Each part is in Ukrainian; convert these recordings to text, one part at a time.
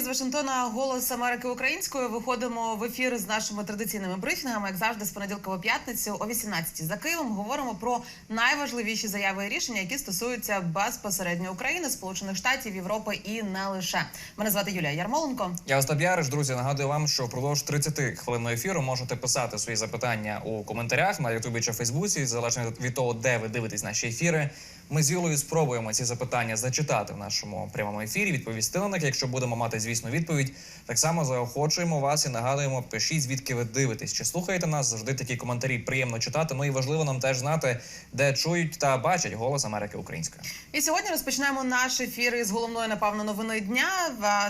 з Вашингтона Голос Америки Українською. Виходимо в ефір з нашими традиційними брифінгами, як завжди, з понеділка по п'ятницю о 18 за Києвом. Говоримо про найважливіші заяви і рішення, які стосуються безпосередньо України, Сполучених Штатів, Європи і не лише. Мене звати Юлія Ярмоленко. Я Остап Яриш, друзі. Нагадую вам, що впродовж 30 хвилин ефіру можете писати свої запитання у коментарях на Ютубі чи Фейсбуці, залежно від того, де ви дивитесь наші ефіри. Ми з Юлею спробуємо ці запитання зачитати в нашому прямому ефірі, відповісти на них. Якщо будемо мати, звісно, відповідь, так само заохочуємо вас і нагадуємо, пишіть, звідки ви дивитесь, чи слухаєте нас. Завжди такі коментарі приємно читати. Ну і важливо нам теж знати, де чують та бачать голос Америки українською. І сьогодні розпочнемо наш ефір із головної, напевно, новини дня.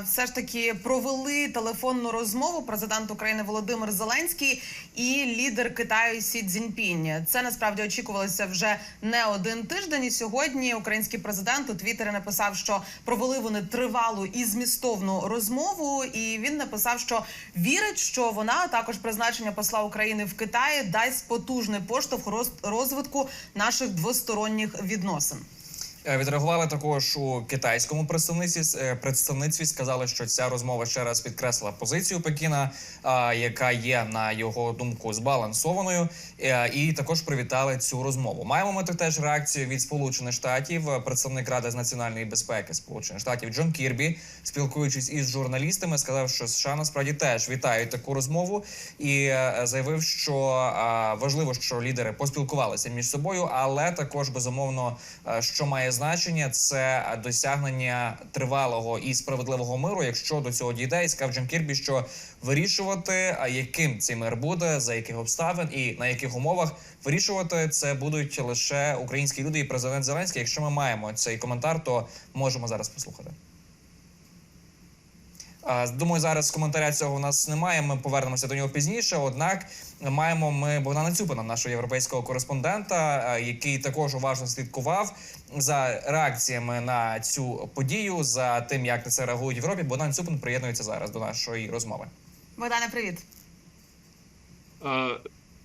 Все ж таки провели телефонну розмову президент України Володимир Зеленський і лідер Китаю Сі Цзіньпінь. Це насправді очікувалося вже не один тиждень. І сьогодні український президент у Твіттері написав, що провели вони тривалу і змістовну розмову. І він написав, що вірить, що вона також призначення посла України в Китаї дасть потужний поштовх роз- розвитку наших двосторонніх відносин. Е, Відреагували також у китайському представництві е, представництві. Сказали, що ця розмова ще раз підкреслила позицію Пекіна, яка є на його думку збалансованою, Е, і також привітали цю розмову. Маємо ми теж реакцію від Сполучених Штатів. Представник Ради з національної безпеки Сполучених Штатів Джон Кірбі, спілкуючись із журналістами, сказав, що США насправді теж вітають таку розмову і заявив, що важливо, що лідери поспілкувалися між собою, але також безумовно, що має значення, це досягнення тривалого і справедливого миру. Якщо до цього дійде, і сказав Джон Кірбі, що вирішувати, яким цей мир буде, за яких обставин і на яких умовах вирішувати це будуть лише українські люди і президент Зеленський. Якщо ми маємо цей коментар, то можемо зараз послухати. Думаю, зараз коментаря цього у нас немає. Ми повернемося до нього пізніше. Однак маємо ми Богдана Цюпина, нашого європейського кореспондента, який також уважно слідкував за реакціями на цю подію, за тим, як на це реагують в Європі. Богдан Цюпин приєднується зараз до нашої розмови. Богдане, привіт.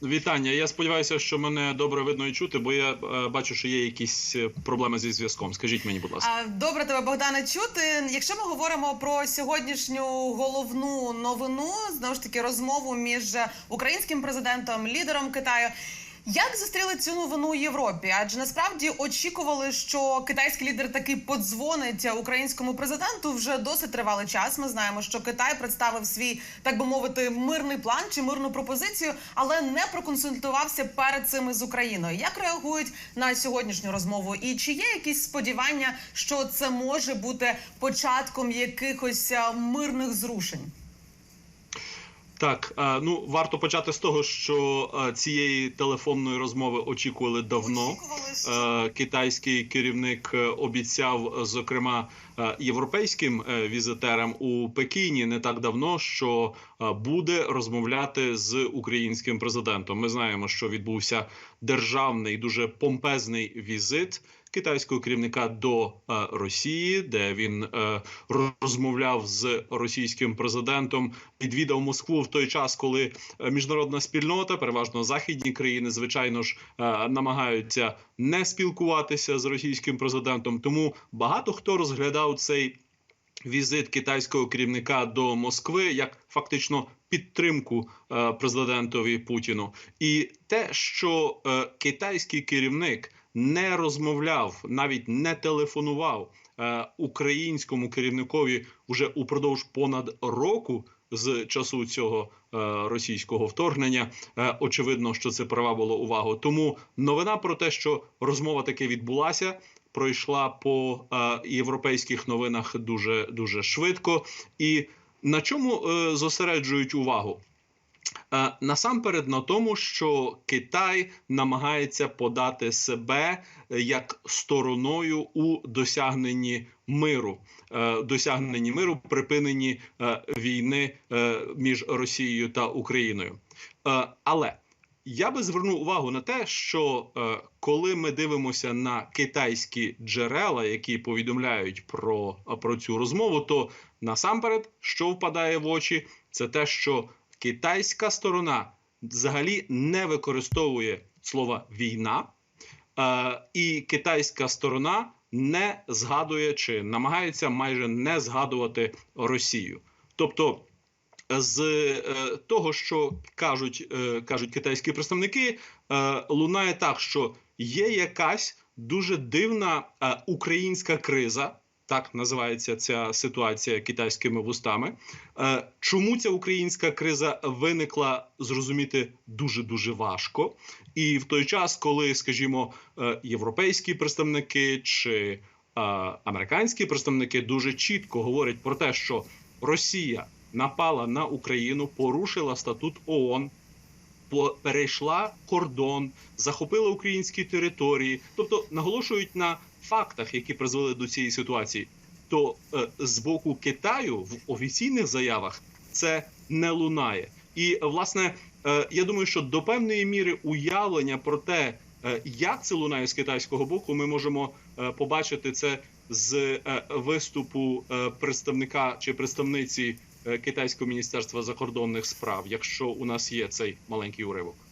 Вітання. Я сподіваюся, що мене добре видно і чути, бо я е, бачу, що є якісь е, проблеми зі зв'язком. Скажіть мені, будь ласка. Добре тебе, Богдане, чути. Якщо ми говоримо про сьогоднішню головну новину, знову ж таки, розмову між українським президентом, лідером Китаю. Як зустріли цю новину у Європі? Адже насправді очікували, що китайський лідер таки подзвонить українському президенту вже досить тривалий час. Ми знаємо, що Китай представив свій, так би мовити, мирний план чи мирну пропозицію, але не проконсультувався перед цим із Україною. Як реагують на сьогоднішню розмову? І чи є якісь сподівання, що це може бути початком якихось мирних зрушень? Так, е, ну варто почати з того, що е, цієї телефонної розмови очікували давно. Е, Китайський керівник обіцяв, зокрема, європейським візитерам у Пекіні не так давно, що буде розмовляти з українським президентом. Ми знаємо, що відбувся державний дуже помпезний візит китайського керівника до е, Росії, де він е, розмовляв з російським президентом, відвідав Москву в той час, коли е, міжнародна спільнота, переважно західні країни, звичайно ж, намагаються не спілкуватися з російським президентом. Тому багато хто розглядав цей візит китайського керівника до Москви як фактично підтримку президентові Путіну, і те, що китайський керівник не розмовляв, навіть не телефонував е, українському керівникові вже упродовж понад року. З часу цього е, російського вторгнення е, очевидно, що це привабило увагу. Тому новина про те, що розмова таки відбулася, пройшла по е, європейських новинах дуже дуже швидко. І на чому е, зосереджують увагу? Е, Насамперед на тому, що Китай намагається подати себе е, як стороною у досягненні миру, е, досягненні миру, припиненні війни між Росією та Україною. Але я би звернув увагу на те, що коли ми дивимося на китайські джерела, які повідомляють про, про цю розмову, то насамперед, що впадає в очі, це те, що китайська сторона взагалі не використовує слова війна, е, і китайська сторона не згадує чи намагається майже не згадувати Росію. Тобто, з е, того, що кажуть, е, кажуть китайські представники, лунає так, що є якась дуже дивна українська криза. Так називається ця ситуація китайськими вустами. Е, Чому ця українська криза виникла, зрозуміти дуже дуже важко. І в той час, коли, скажімо, е, європейські представники чи е, американські представники дуже чітко говорять про те, що Росія напала на Україну, порушила статут ООН, перейшла кордон, захопила українські території, тобто наголошують на фактах, які призвели до цієї ситуації. То е, з боку Китаю в офіційних заявах це не лунає. І власне, е, я думаю, що до певної міри уявлення про те, е, як це лунає з китайського боку, ми можемо е, побачити це з е, виступу е, представника чи представниці китайського міністерства закордонних справ, якщо у нас є цей маленький уривок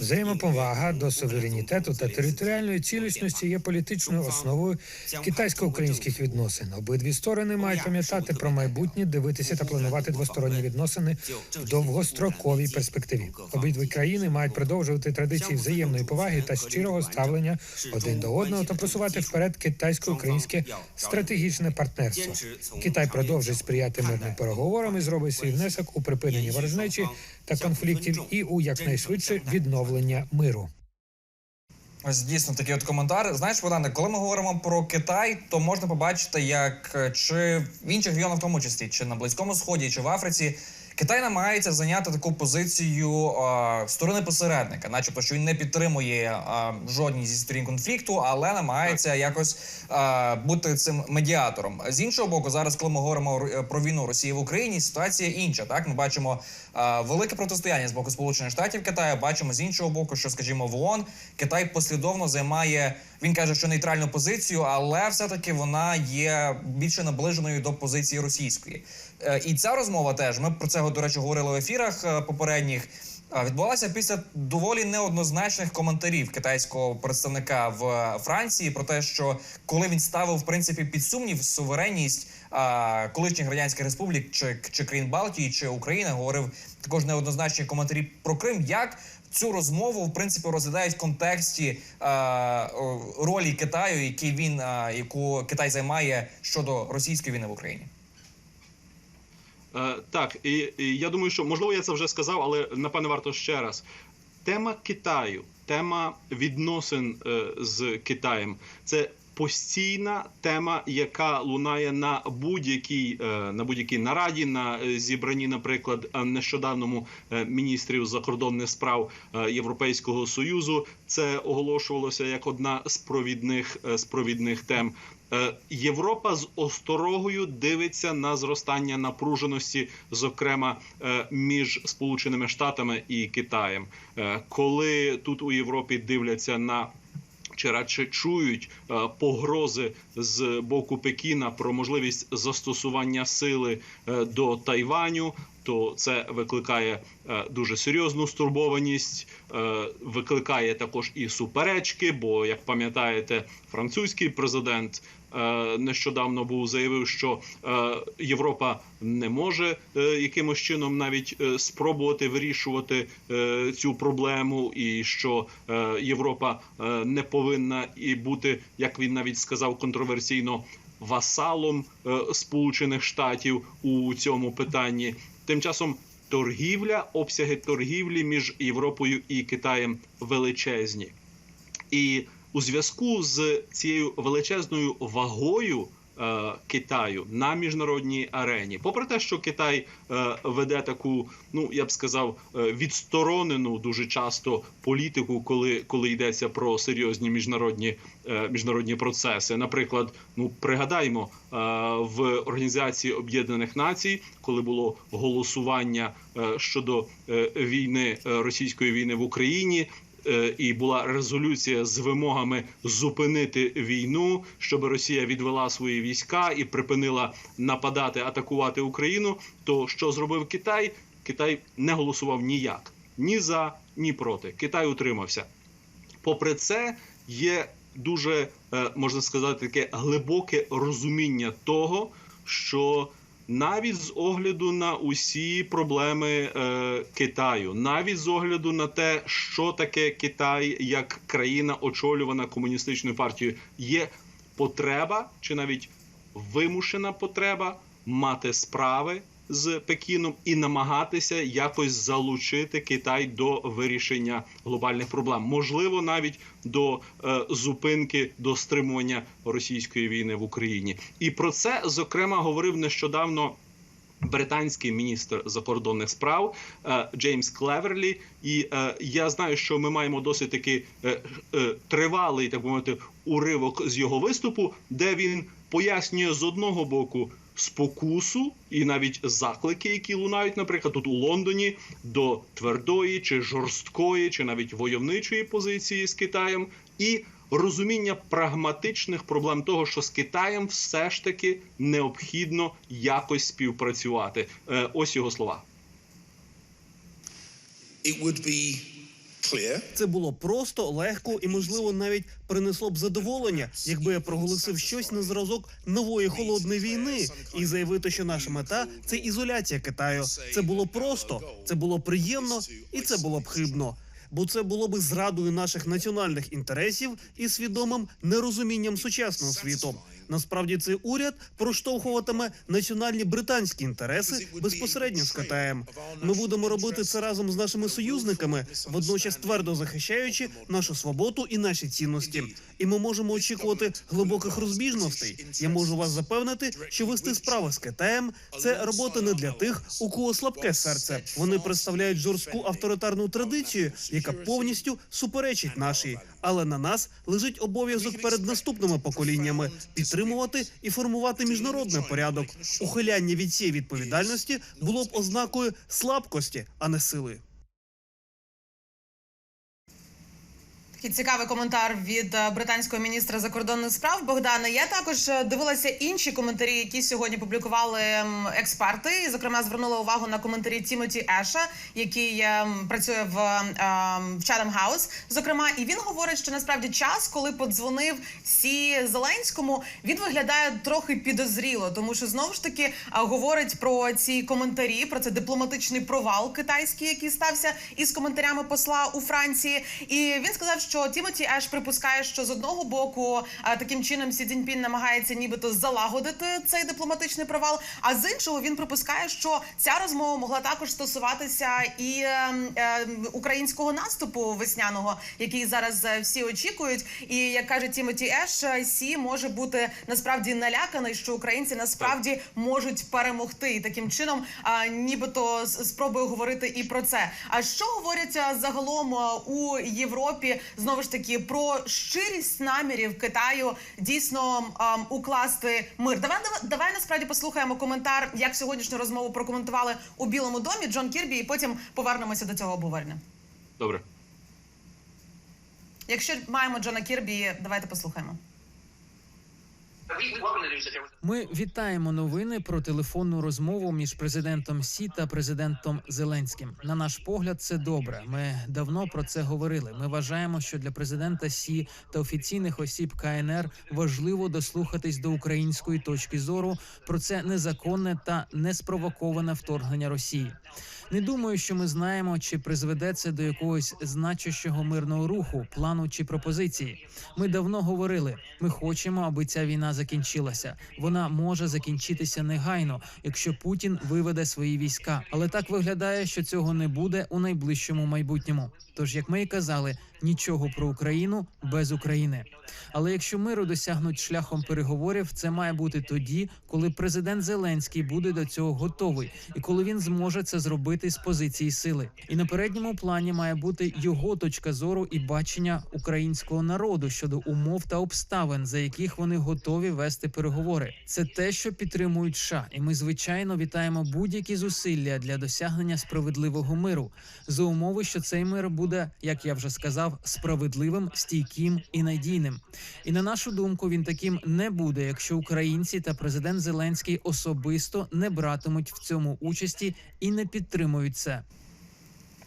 взаємоповага до суверенітету та територіальної цілісності є політичною основою китайсько-українських відносин. Обидві сторони мають пам'ятати про майбутнє, дивитися та планувати двосторонні відносини в довгостроковій перспективі. Обидві країни мають продовжувати традиції взаємної поваги та щирого ставлення один до одного та просувати вперед китайсько-українське стратегічне партнерство. Китай продовжить сприяти мирним переговорам і зробить свій внесок у припиненні ворожнечі та конфліктів і у якнайшвидше відновлення миру. Ось дійсно такий от коментар. Знаєш, Богдане, коли ми говоримо про Китай, то можна побачити, як е, чи в інших регіонах, в тому числі, чи на Близькому Сході, чи в Африці, Китай намагається зайняти таку позицію е, сторони посередника, начебто, що він не підтримує е, жодній зі сторін конфлікту, але намагається якось е, бути цим медіатором. З іншого боку, зараз, коли ми говоримо е, про війну Росії в Україні, ситуація інша. Так, ми бачимо е, велике протистояння з боку Сполучених Штатів Китаю. Бачимо з іншого боку, що, скажімо, в ООН Китай послідовно займає. Він каже, що нейтральну позицію, але все-таки вона є більше наближеною до позиції російської. Е, І ця розмова теж ми про це до речі говорили в ефірах е, попередніх. е, Відбулася після доволі неоднозначних коментарів китайського представника в Франції про те, що коли він ставив в принципі під сумнів суверенність а, колишніх радянських республік чи, чи країн Балтії чи України, говорив також неоднозначні коментарі про Крим. Як цю розмову в принципі розглядають в контексті е, ролі Китаю, який він е, яку Китай займає щодо російської війни в Україні? Е, так, і, і я думаю, що можливо я це вже сказав, але напевне варто ще раз. Тема Китаю, тема відносин е, з Китаєм це постійна тема, яка лунає на будь-якій е, на будь-якій нараді, на зібранні, наприклад, нещодавному міністрів закордонних справ Європейського союзу. Це оголошувалося як одна з провідних з провідних тем. Е, Європа з осторогою дивиться на зростання напруженості, зокрема е, між Сполученими Штатами і Китаєм. Е, Коли тут у Європі дивляться на чи радше чують погрози з боку Пекіна про можливість застосування сили до Тайваню, то це викликає дуже серйозну стурбованість, викликає також і суперечки. Бо, як пам'ятаєте, французький президент нещодавно був заявив, що е, Європа не може е, якимось чином навіть е, спробувати вирішувати е, цю проблему, і що е, Європа е, не повинна і бути, як він навіть сказав, контроверсійно васалом е, Сполучених Штатів у цьому питанні. Тим часом торгівля, обсяги торгівлі між Європою і Китаєм величезні. І у зв'язку з цією величезною вагою е, Китаю на міжнародній арені, попри те, що Китай е, веде таку, ну я б сказав, е, відсторонену дуже часто політику, коли, коли йдеться про серйозні міжнародні, міжнародні процеси. Наприклад, ну пригадаймо в Організації Об'єднаних Націй, коли було голосування щодо війни російської війни в Україні. Е, І була резолюція з вимогами зупинити війну, щоб Росія відвела свої війська і припинила нападати, атакувати Україну. То що зробив Китай? Китай не голосував ніяк ні за, ні проти. Китай утримався. попри це, є дуже е, можна сказати таке глибоке розуміння того, що навіть з огляду на усі проблеми е, Китаю, навіть з огляду на те, що таке Китай як країна, очолювана комуністичною партією, є потреба чи навіть вимушена потреба мати справи з Пекіном і намагатися якось залучити Китай до вирішення глобальних проблем, можливо, навіть до е, зупинки до стримування російської війни в Україні. І про це зокрема говорив нещодавно. Британський міністр закордонних справ е, Джеймс Клеверлі, і е, я знаю, що ми маємо досить таки е, тривалий, так би мовити, уривок з його виступу, де він пояснює з одного боку спокусу і навіть заклики, які лунають, наприклад, тут у Лондоні до твердої чи жорсткої, чи навіть войовничої позиції з Китаєм, і розуміння прагматичних проблем того, що з Китаєм все ж таки необхідно якось співпрацювати. Е, ось його слова. it would be Це було просто, легко і, можливо, навіть принесло б задоволення, якби я проголосив щось на зразок нової холодної війни і заявити, що наша мета це ізоляція Китаю. Це було просто, це було приємно і це було б хибно. Бо це було би зрадою наших національних інтересів і свідомим нерозумінням сучасного світу. Насправді цей уряд проштовхуватиме національні британські інтереси безпосередньо з Китаєм. Ми будемо робити це разом з нашими союзниками, водночас твердо захищаючи нашу свободу і наші цінності. І ми можемо очікувати глибоких розбіжностей. Я можу вас запевнити, що вести справи з Китаєм це робота не для тих, у кого слабке серце. Вони представляють жорстку авторитарну традицію, яка повністю суперечить нашій. Але на нас лежить обов'язок перед наступними поколіннями підтримувати і формувати міжнародний порядок. Ухиляння від цієї відповідальності було б ознакою слабкості, а не сили. Такий цікавий коментар від е, британського міністра закордонних справ Богдана. Я також е, дивилася інші коментарі, які сьогодні публікували експерти. І, зокрема, звернула увагу на коментарі Тімоті Еша, який ем, працює в, в Chatham House. Зокрема, і він говорить, що насправді час, коли подзвонив Сі Зеленському, він виглядає трохи підозріло, тому що знову ж таки е, говорить про ці коментарі, про це дипломатичний провал китайський, який стався із коментарями посла у Франції. І він сказав, що Тімоті Еш припускає, що з одного боку е, таким чином Сі Цзіньпін намагається нібито залагодити цей дипломатичний провал. А з іншого він припускає, що ця розмова могла також стосуватися і е, е, українського наступу весняного, який зараз е, всі очікують. І як каже Тімоті Еш, е, Сі може бути насправді наляканий, що українці насправді можуть перемогти. І таким чином, нібито спробує говорити і про це. А що говорять загалом у Європі знову ж таки про щирість намірів Китаю дійсно ем, укласти мир? Давай давай, давай насправді послухаємо коментар, як сьогоднішню розмову прокоментували у Білому домі Джон Кірбі, і потім повернемося до цього обговорення. Добре. Якщо маємо Джона Кірбі, давайте послухаємо. Ми вітаємо новини про телефонну розмову між президентом Сі та президентом Зеленським. На наш погляд, це добре. Ми давно про це говорили. Ми вважаємо, що для президента Сі та офіційних осіб КНР важливо дослухатись до української точки зору про це незаконне та неспровоковане вторгнення Росії. Не думаю, що ми знаємо, чи призведе це до якогось значущого мирного руху, плану чи пропозиції. Ми давно говорили. Ми хочемо, аби ця війна закінчилася. Вона може закінчитися негайно, якщо Путін виведе свої війська. Але так виглядає, що цього не буде у найближчому майбутньому. Тож, як ми і казали, нічого про Україну без України. Але якщо миру досягнуть шляхом переговорів, це має бути тоді, коли президент Зеленський буде до цього готовий, і коли він зможе це зробити з позиції сили. І на передньому плані має бути його точка зору і бачення українського народу щодо умов та обставин, за яких вони готові вести переговори. Це те, що підтримують США, і ми звичайно вітаємо будь-які зусилля для досягнення справедливого миру за умови, що цей мир буде, як я вже сказав, справедливим, стійким і надійним. І на нашу думку, він таким не буде, якщо українці та президент Зеленський особисто не братимуть в цьому участі і не підтримують це.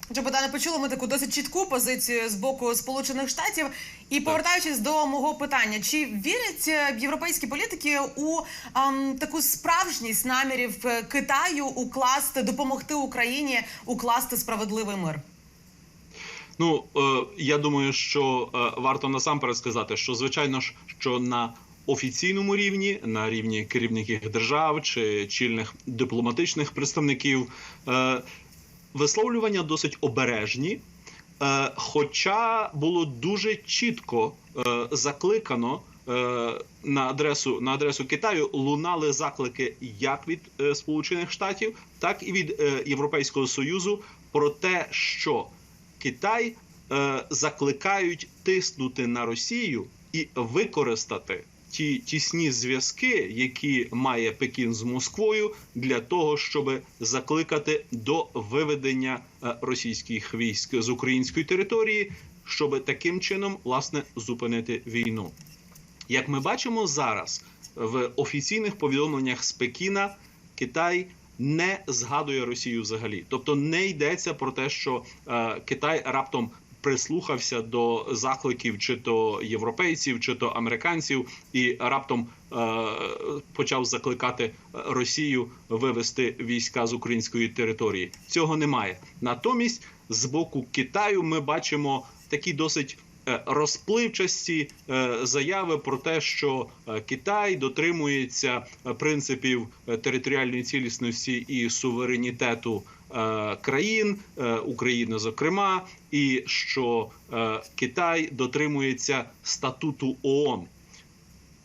Богдане, почули ми таку досить чітку позицію з боку Сполучених Штатів. І повертаючись до мого питання, чи вірять е, європейські політики у ем, таку справжність намірів е, Китаю укласти допомогти Україні укласти справедливий мир? Ну е, я думаю, що е, варто насамперед сказати, що звичайно ж, що на офіційному рівні, на рівні керівників держав чи чільних дипломатичних представників, е, висловлювання досить обережні. Хоча було дуже чітко закликано на адресу на адресу Китаю лунали заклики як від Сполучених Штатів, так і від Європейського Союзу про те, що Китай е, закликають тиснути на Росію і використати ті тісні зв'язки, які має Пекін з Москвою, для того, щоб закликати до виведення е, російських військ з української території, щоб таким чином власне зупинити війну. Як ми бачимо зараз в офіційних повідомленнях з Пекіна, Китай не згадує Росію взагалі, тобто не йдеться про те, що е, Китай раптом прислухався до закликів чи то європейців, чи то американців, і раптом е, почав закликати Росію вивести війська з української території. Цього немає. Натомість, з боку Китаю, ми бачимо такі досить розпливчасті е, заяви про те, що е, Китай дотримується е, принципів е, територіальної цілісності і суверенітету е, країн е, України, зокрема, і що е, Китай дотримується статуту ООН.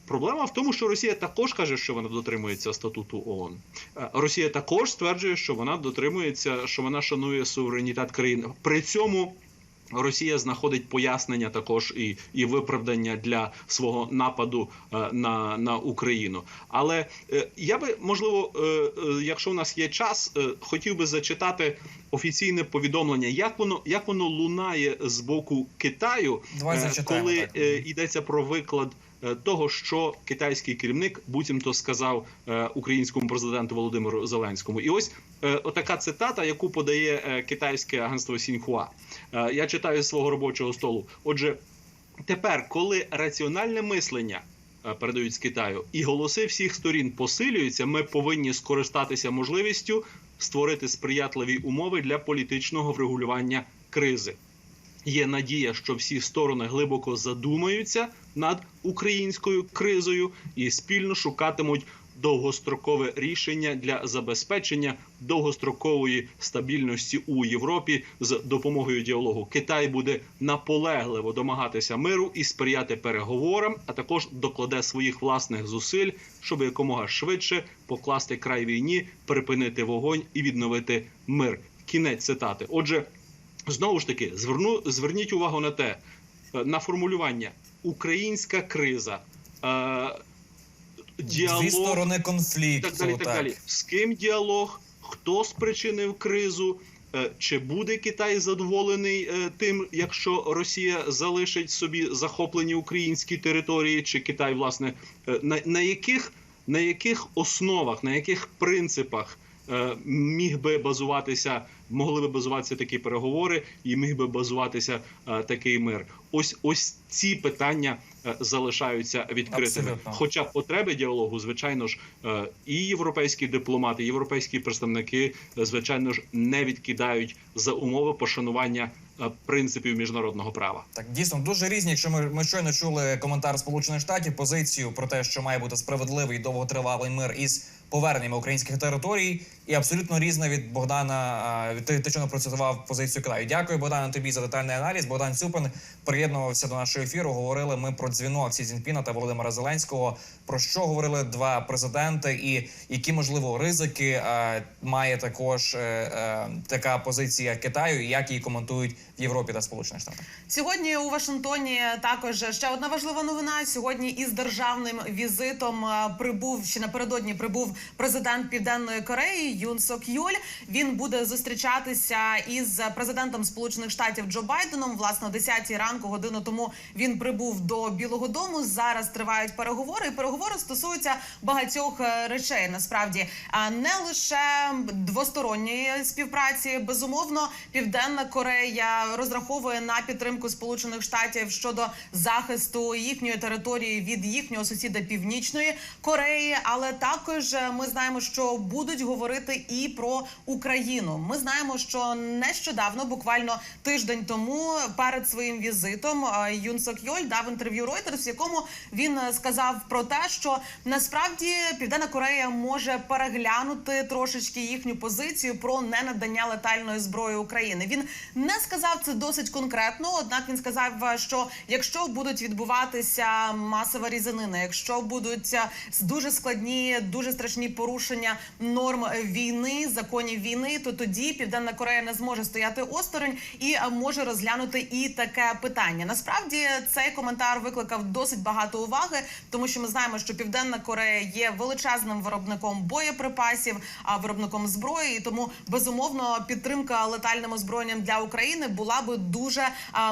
Проблема в тому, що Росія також каже, що вона дотримується статуту ООН. Е, Росія також стверджує, що вона дотримується, що вона шанує суверенітет країн. При цьому Росія знаходить пояснення також і, і виправдання для свого нападу е, на, на Україну. Але е, я би можливо, е, якщо у нас є час, хотів би зачитати офіційне повідомлення, як воно як воно лунає з боку Китаю, Давай зачитаємо, коли так. йдеться про виклад. Е, Того, що китайський керівник буцімто сказав е, українському президенту Володимиру Зеленському, і ось е, отака цитата, яку подає китайське агентство Сіньхуа. Я читаю з свого робочого столу. Отже, тепер, коли раціональне мислення передають з Китаю, і голоси всіх сторін посилюються, ми повинні скористатися можливістю створити сприятливі умови для політичного врегулювання кризи. Є надія, що всі сторони глибоко задумаються над українською кризою і спільно шукатимуть довгострокове рішення для забезпечення довгострокової стабільності у Європі з допомогою діалогу. Китай буде наполегливо домагатися миру і сприяти переговорам, а також докладе своїх власних зусиль, щоб якомога швидше покласти край війні, припинити вогонь і відновити мир. Кінець цитати. Отже, знову ж таки, зверну зверніть увагу на те, е, на формулювання українська криза. Е, Діалог Дві сторони конфлікту. так далі. Так далі. З ким діалог? Хто спричинив кризу? Е, Чи буде Китай задоволений е, тим, якщо Росія залишить собі захоплені українські території? Чи Китай, власне, е, на, на яких на яких основах, на яких принципах міг би базуватися, могли би базуватися такі переговори, і міг би базуватися е, такий мир? Ось ось ці питання е, залишаються відкритими. Абсолютно. Хоча потреби діалогу, звичайно ж, е, і європейські дипломати, і європейські представники, е, звичайно ж, не відкидають за умови пошанування е, принципів міжнародного права. Так, дійсно дуже різні. Якщо ми, ми щойно чули коментар Сполучених Штатів, позицію про те, що має бути справедливий довготривалий мир із поверненням українських територій, і абсолютно різна від Богдана. Від ти, що процитував позицію Китаю. Дякую, Богдане, тобі за детальний аналіз. Богдан Цюпин приєднувався до нашого ефіру. Говорили ми про дзвінок Сі Цзіньпіна та Володимира Зеленського. Про що говорили два президенти, і які можливо ризики е, має також е, е, така позиція Китаю, і як її коментують в Європі та Сполучених Штатах. Сьогодні у Вашингтоні також ще одна важлива новина. Сьогодні із державним візитом е, прибув ще напередодні прибув президент Південної Кореї Юн Сок Юль. Він буде зустрічатися із президентом Сполучених Штатів Джо Байденом. Власне, о 10 ранку годину тому він прибув до Білого Дому. Зараз тривають переговори. І переговори стосуються багатьох е, речей. Насправді, не лише двосторонньої співпраці. Безумовно, Південна Корея розраховує на підтримку Сполучених Штатів щодо захисту їхньої території від їхнього сусіда Північної Кореї. Але також е, ми знаємо, що будуть говорити і про Україну. Ми знаємо, що нещодавно, буквально тиждень тому, перед своїм візитом е, Юн Сок Йоль дав інтерв'ю Reuters, в якому він сказав про те, що насправді Південна Корея може переглянути трошечки їхню позицію про ненадання летальної зброї України. Він не сказав це досить конкретно. Однак він сказав, що якщо будуть відбуватися масова різанина, якщо будуть е, дуже складні, дуже страшні порушення норм війни, законів війни, то тоді Південна Корея не зможе стояти осторонь і е, може розглянути і таке питання. Насправді цей коментар викликав досить багато уваги, тому що ми знаємо, що Південна Корея є величезним виробником боєприпасів, а виробником зброї. І тому безумовно підтримка летальним озброєнням для України була би дуже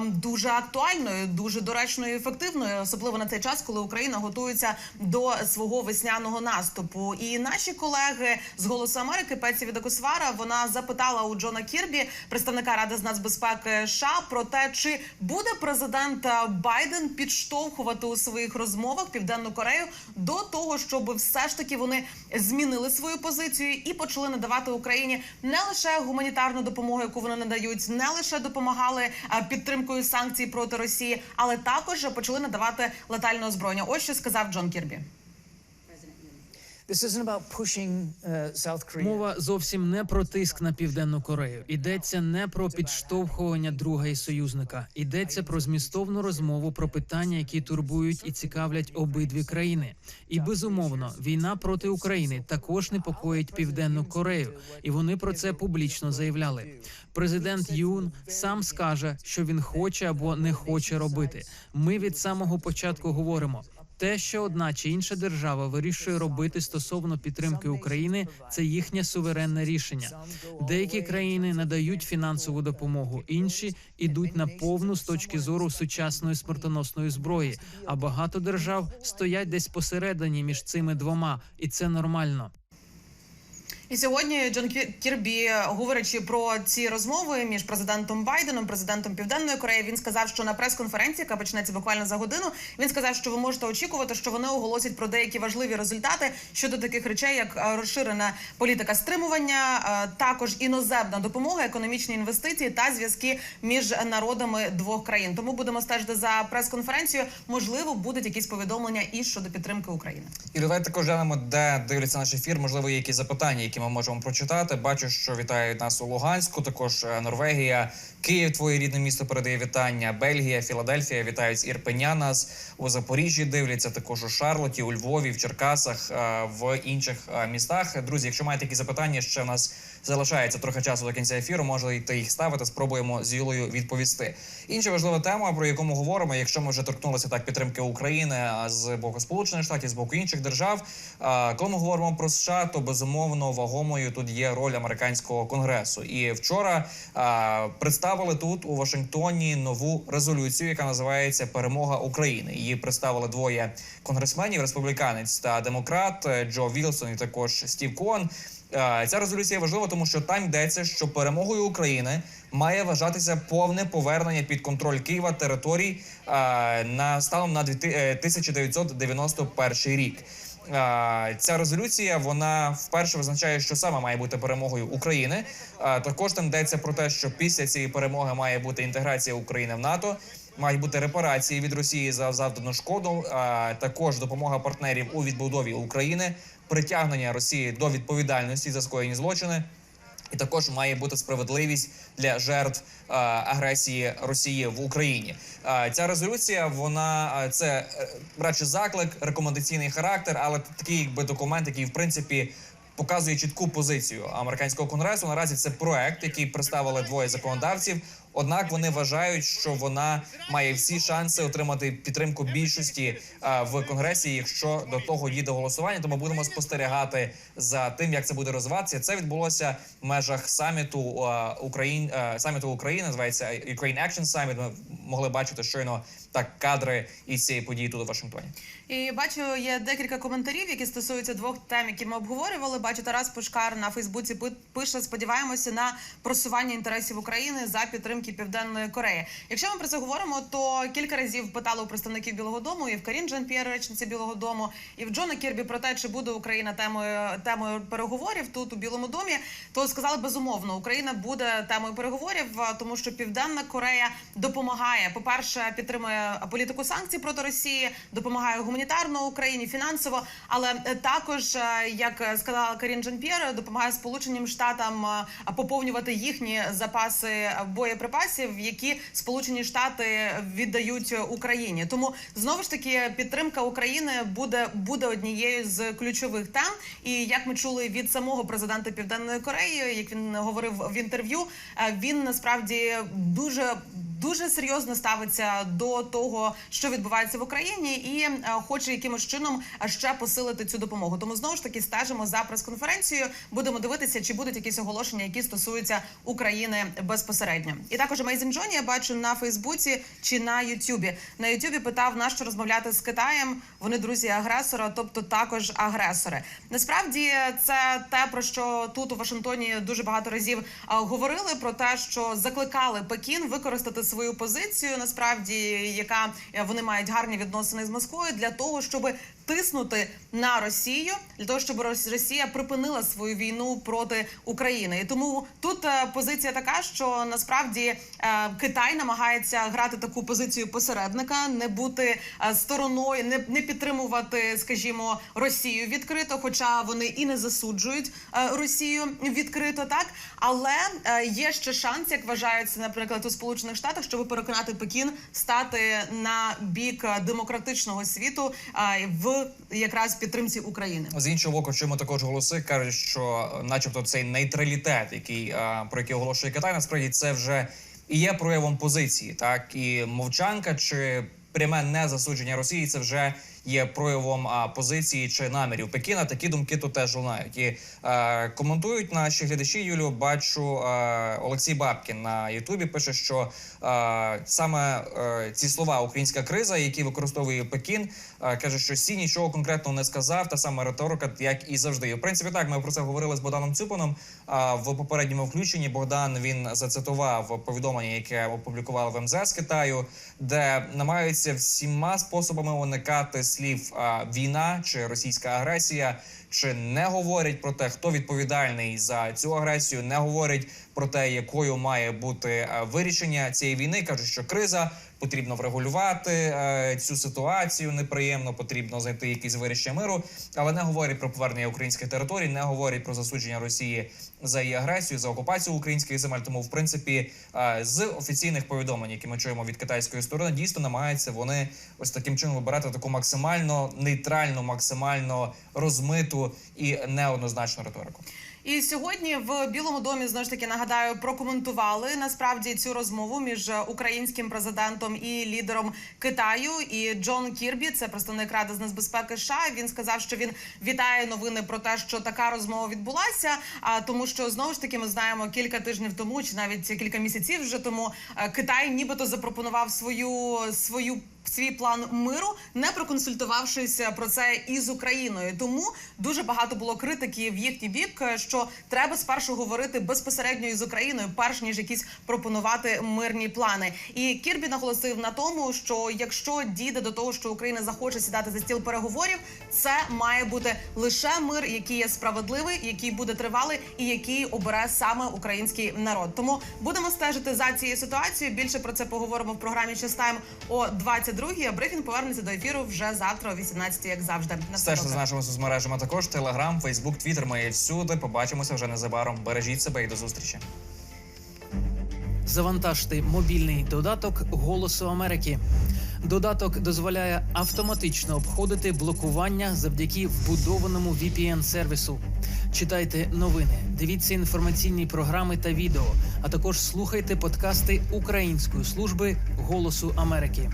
дуже актуальною, дуже доречною і ефективною, особливо на цей час, коли Україна готується до свого весняного наступу. І наші колеги з голосу Америки Пеці Відокосвара вона запитала у Джона Кірбі, представника ради з нацбезпеки США, про те, чи буде президент е, Байден підштовхувати у своїх розмовах Південну Корею до того, щоб все ж таки вони змінили свою позицію і почали надавати Україні не лише гуманітарну допомогу, яку вони надають, не лише допомагали е, підтримкою санкцій проти Росії, але також почали надавати летальне озброєння. Ось що сказав Джон Кірбі. Мова зовсім не про тиск на південну Корею. Йдеться не про підштовхування друга і союзника. Йдеться про змістовну розмову про питання, які турбують і цікавлять обидві країни. І безумовно, війна проти України також непокоїть південну Корею, і вони про це публічно заявляли. Президент Юн сам скаже, що він хоче або не хоче робити. Ми від самого початку говоримо. Те, що одна чи інша держава вирішує робити стосовно підтримки України, це їхнє суверенне рішення. Деякі країни надають фінансову допомогу, інші ідуть на повну з точки зору сучасної смертоносної зброї. А багато держав стоять десь посередині між цими двома, і це нормально. І сьогодні Джон Кі- Кірбі, говорячи про ці розмови між президентом Байденом, президентом Південної Кореї, він сказав, що на прес-конференції, яка почнеться буквально за годину, він сказав, що ви можете очікувати, що вони оголосять про деякі важливі результати щодо таких речей, як е, розширена політика стримування, е, також іноземна допомога, економічні інвестиції та зв'язки між народами двох країн. Тому будемо стежити за прес-конференцією. Можливо, будуть якісь повідомлення і щодо підтримки України. І давайте також глянемо, де дивляться наш ефір. Можливо, є якісь запитання, які ми можемо прочитати. Бачу, що вітають нас у Луганську. Також е, Норвегія, Київ, твоє рідне місто передає вітання. Бельгія, Філадельфія вітають з Ірпеня нас у Запоріжжі. Дивляться також у Шарлоті, у Львові, в Черкасах, е, в інших е, містах. Друзі, якщо маєте якісь запитання, ще в нас залишається трохи часу до кінця ефіру. Можете їх ставити. Спробуємо з Юлею відповісти. Інша важлива тема, про яку ми говоримо, якщо ми вже торкнулися так підтримки України з боку Сполучених Штатів, з боку інших держав. Коли ми говоримо про США, то безумовно вагомою тут є роль американського конгресу. І вчора представили тут у Вашингтоні нову резолюцію, яка називається Перемога України. Її представили двоє конгресменів: республіканець та демократ е, Джо Вілсон і також Стів Кон. Е, Ця резолюція важлива, тому що там йдеться, що перемогою України має вважатися повне повернення під контроль Києва територій е, на станом на 1991 рік. Е, Ця резолюція вона вперше визначає, що саме має бути перемогою України. Також там йдеться про те, що після цієї перемоги має бути інтеграція України в НАТО. Мають бути репарації від Росії за завдану шкоду, а також допомога партнерів у відбудові України, притягнення Росії до відповідальності за скоєні злочини. І також має бути справедливість для жертв е, агресії Росії в Україні. Е, ця резолюція вона е, це е, радше заклик, рекомендаційний характер, але такий якби документ, який в принципі. Показує чітку позицію американського конгресу. Наразі це проект, який представили двоє законодавців. Однак вони вважають, що вона має всі шанси отримати підтримку більшості в конгресі, якщо до того дійде голосування. Тому будемо спостерігати за тим, як це буде розвиватися. Це відбулося в межах саміту Україн саміту України. Називається Ukraine Action Summit. Ми могли бачити щойно так кадри із цієї події тут у Вашингтоні. І бачу, є декілька коментарів, які стосуються двох тем, які ми обговорювали. Бачу, Тарас Пушкар на Фейсбуці пи- пише: сподіваємося на просування інтересів України за підтримки Південної Кореї. Якщо ми про це говоримо, то кілька разів питали у представників Білого Дому і в Карін Джан П'єр, речниці Білого Дому, і в Джона Кірбі про те, чи буде Україна темою темою переговорів тут у Білому домі. То сказали безумовно, Україна буде темою переговорів, тому що Південна Корея допомагає. По перше, підтримує політику санкцій проти Росії, допомагає гуманітарно Україні, фінансово, але е, також, е, як е, сказала Карін Джан-П'єр, допомагає Сполученим Штатам поповнювати їхні запаси боєприпасів, які Сполучені Штати віддають Україні. Тому знову ж таки підтримка України буде буде однією з ключових тем. І як ми чули від самого президента Південної Кореї, як він говорив в інтерв'ю, він насправді дуже. Дуже серйозно ставиться до того, що відбувається в Україні, і е, хоче якимось чином ще посилити цю допомогу. Тому знову ж таки стежимо за прес-конференцією. Будемо дивитися, чи будуть якісь оголошення, які стосуються України безпосередньо. І також Amazing Johnny я бачу на Фейсбуці чи на Ютубі. На Ютубі питав, нащо розмовляти з Китаєм. Вони друзі агресора, тобто також агресори. Насправді це те, про що тут у Вашингтоні дуже багато разів говорили про те, що закликали Пекін використати свою позицію, насправді яка е, вони мають гарні відносини з Москвою для того, щоб тиснути на Росію, для того, щоб Рос- Росія припинила свою війну проти України. І тому тут е, позиція така, що насправді е, Китай намагається грати таку позицію посередника, не бути е, стороною, не, не підтримувати, скажімо, Росію відкрито, хоча вони і не засуджують Росію відкрито, так але є ще шанс, як вважається, наприклад, у Сполучених Штатах, щоб переконати Пекін стати на бік демократичного світу е, якраз підтримці України. З іншого боку, чуємо також голоси кажуть, що, е, начебто, цей нейтралітет, який е, про який оголошує Китай, насправді це вже і є проявом позиції, так і мовчанка чи пряме незасудження Росії, це вже є проявом а, позиції чи намірів Пекіна. Такі думки тут теж лунають. І е, коментують наші глядачі. Юлю бачу е, Олексій Бабкін на Ютубі. Пише, що е, саме е, ці слова українська криза, які використовує Пекін, каже, що Сі нічого конкретного не сказав. Та сама риторика, як і завжди. В принципі, так ми про це говорили з Богданом Цюпаном. В попередньому включенні Богдан він зацитував повідомлення, яке опублікували в МЗС Китаю, де намагаються всіма способами уникати слів війна чи російська агресія. Чи не говорять про те, хто відповідальний за цю агресію, не говорять про те, якою має бути е, вирішення цієї війни. кажуть, що криза потрібно врегулювати е, цю ситуацію. Неприємно потрібно знайти якісь вирішення миру, але не говорять про повернення українських територій, не говорять про засудження Росії за її агресію, за окупацію українських земель. Тому, в принципі, е, з офіційних повідомлень, які ми чуємо від китайської сторони, дійсно намагаються вони ось таким чином вибирати таку максимально нейтральну, максимально розмиту і неоднозначну риторику. І сьогодні в Білому домі знову ж таки нагадаю прокоментували насправді цю розмову між українським президентом і лідером Китаю. І Джон Кірбі, це представник ради з нацбезпеки США. Він сказав, що він вітає новини про те, що така розмова відбулася. А тому, що знову ж таки ми знаємо кілька тижнів тому, чи навіть кілька місяців вже тому е, Китай, нібито запропонував свою свою. Свій план миру, не проконсультувавшись про це із Україною, тому дуже багато було критики в їхній бік, що треба спершу говорити безпосередньо із Україною, перш ніж якісь пропонувати мирні плани. І Кірбі наголосив на тому, що якщо дійде до того, що Україна захоче сідати за стіл переговорів, це має бути лише мир, який є справедливий, який буде тривалий і який обере саме український народ. Тому будемо стежити за цією ситуацією. Більше про це поговоримо в програмі «Частайм» о 22-й, А брифінг повернеться до ефіру вже завтра о 18-й, як завжди. На все Стежте добре. за нашими соцмережами також Телеграм, Фейсбук, Твіттер. Ми всюди. Побачимося вже незабаром. Бережіть себе і до зустрічі. Завантажте мобільний додаток Голосу Америки. Додаток дозволяє автоматично обходити блокування завдяки вбудованому VPN-сервісу. Читайте новини, дивіться інформаційні програми та відео, а також слухайте подкасти Української служби Голосу Америки.